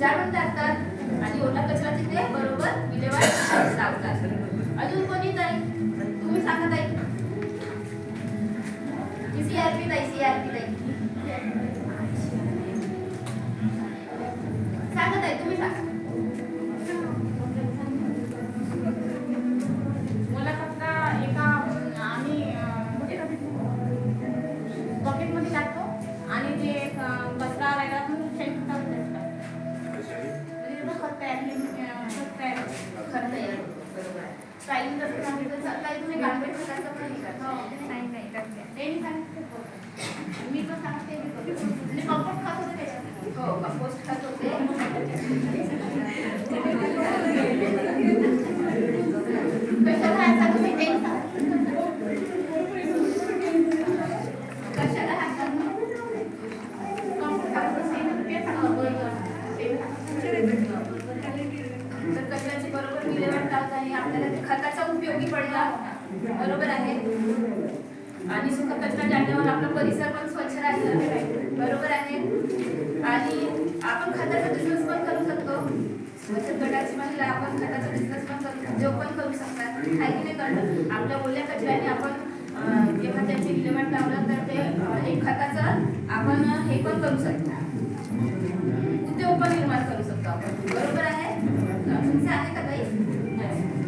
जाळून टाकतात आणि ओला कचरा तिथे बरोबर विल्हेवाट लावतात. अजून कोणी ताई? तुम्ही सांगा ताई. सीआरपी ताई सीआरपी ताई. सांगा ताई तुम्ही सांगा. सांगितलं तुम्ही पण हे करता. नाही, नाही, करते. ते मी सांगते. मी जो सांगते. आणि कंपोस्ट खत होतं त्याच्यात. हो कंपोस्ट खत होते लावताना ते खताचा उपयोगी पडला. बरोबर आहे. आणि सुखकचरा जाण्यावर आपला परिसर पण स्वच्छ राहिला. बरोबर आहे. आणि आपण खताचा बिझनेस पण करू शकतो. बचत गटाची महिला आपण खताचा बिझनेस पण करू जो पण करू शकतात. आहे की नाही कळलं आपल्या ओल्या कचऱ्याने आपण जेव्हा त्यांची विल्हेवाट लावलं तर ते एक खताचं आपण हे पण करू शकतो. उद्योग पण निर्माण करू शकतो आपण. बरोबर आहे तुमचे आहे का काही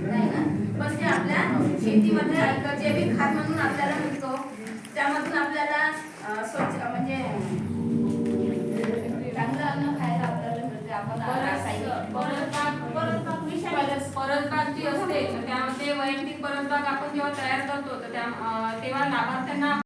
नाही ना पण ते आपल्या शेतीमध्ये जैविक खात म्हणून आपल्याला मिळतो त्यामधून आपल्याला स्वच्छ म्हणजे चांगलं अन्न खायला आपल्याला मिळते. आपण परसबाग जी असते त्यामध्ये वैयक्तिक परसबाग आपण जेव्हा तयार करतो तर त्या तेव्हा लाभार्थ्यांना